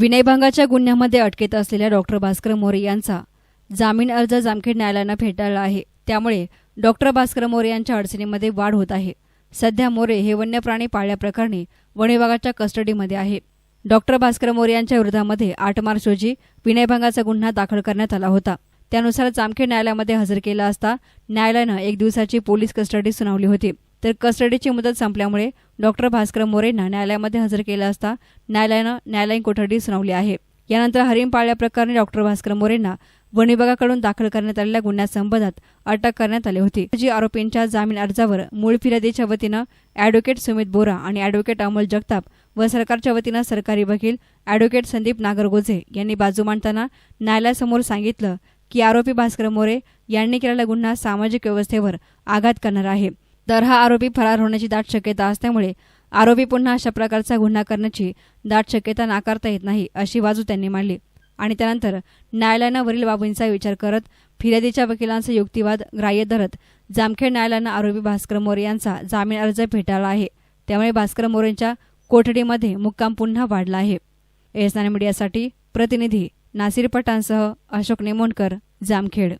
विनयभंगाच्या गुन्ह्यामध्ये अटकेत असलेल्या डॉक्टर भास्कर मोरे यांचा जामीन अर्ज जामखेड न्यायालयानं फेटाळला आहे. त्यामुळे डॉक्टर भास्कर मोरे यांच्या अडचणीमध्ये वाढ होत आहे. सध्या मोरे हे वन्य प्राणी पाळल्याप्रकरणी वन विभागाच्या कस्टडीमध्ये आहे. डॉक्टर भास्कर मोरे यांच्या विरोधामध्ये आठ मार्च रोजी विनयभंगाचा गुन्हा दाखल करण्यात आला होता. त्यानुसार जामखेड न्यायालयामध्ये हजर केला असता न्यायालयानं एक दिवसाची पोलीस कस्टडी सुनावली होती. तर कस्टडीची मुदत संपल्यामुळे डॉक्टर भास्कर मोरेंना न्यायालयामध्ये हजर केलं असता न्यायालयानं न्यायालयीन कोठडी सुनावली आहे. यानंतर हरिण पाळल्याप्रकरणी डॉक्टर भास्कर मोरेंना वन विभागाकडून दाखल करण्यात आलेल्या गुन्ह्यासंबंधात अटक करण्यात आली होती. जी आरोपींच्या जामीन अर्जावर मूळ फिर्यादीच्या वतीनं अॅडव्होकेट सुमित बोरा आणि अॅडव्होकेट अमोल जगताप व सरकारच्या वतीनं सरकारी वकील अॅडव्होकेट संदीप नागरगोजे यांनी बाजू मांडताना न्यायालयासमोर सांगितलं की आरोपी भास्कर मोरे यांनी केलेला गुन्हा सामाजिक व्यवस्थेवर आघात करणार आहे. तर हा आरोपी फरार होण्याची दाट शक्यता असल्यामुळे आरोपी पुन्हा अशा प्रकारचा गुन्हा करण्याची दाट शक्यता नाकारता येत नाही अशी बाजू त्यांनी मांडली. आणि त्यानंतर न्यायालयानं वरील बाबींचा विचार करत फिर्यादीच्या वकिलांचा युक्तिवाद ग्राह्य धरत जामखेड न्यायालयानं आरोपी भास्कर मोरे यांचा जामीन अर्ज फेटाळला आहे. त्यामुळे भास्कर मोरेंच्या कोठडीमध्ये मुक्काम पुन्हा वाढला आहे. एस मीडियासाठी प्रतिनिधी नासिर पटांसह अशोक नेमोणकर जामखेड.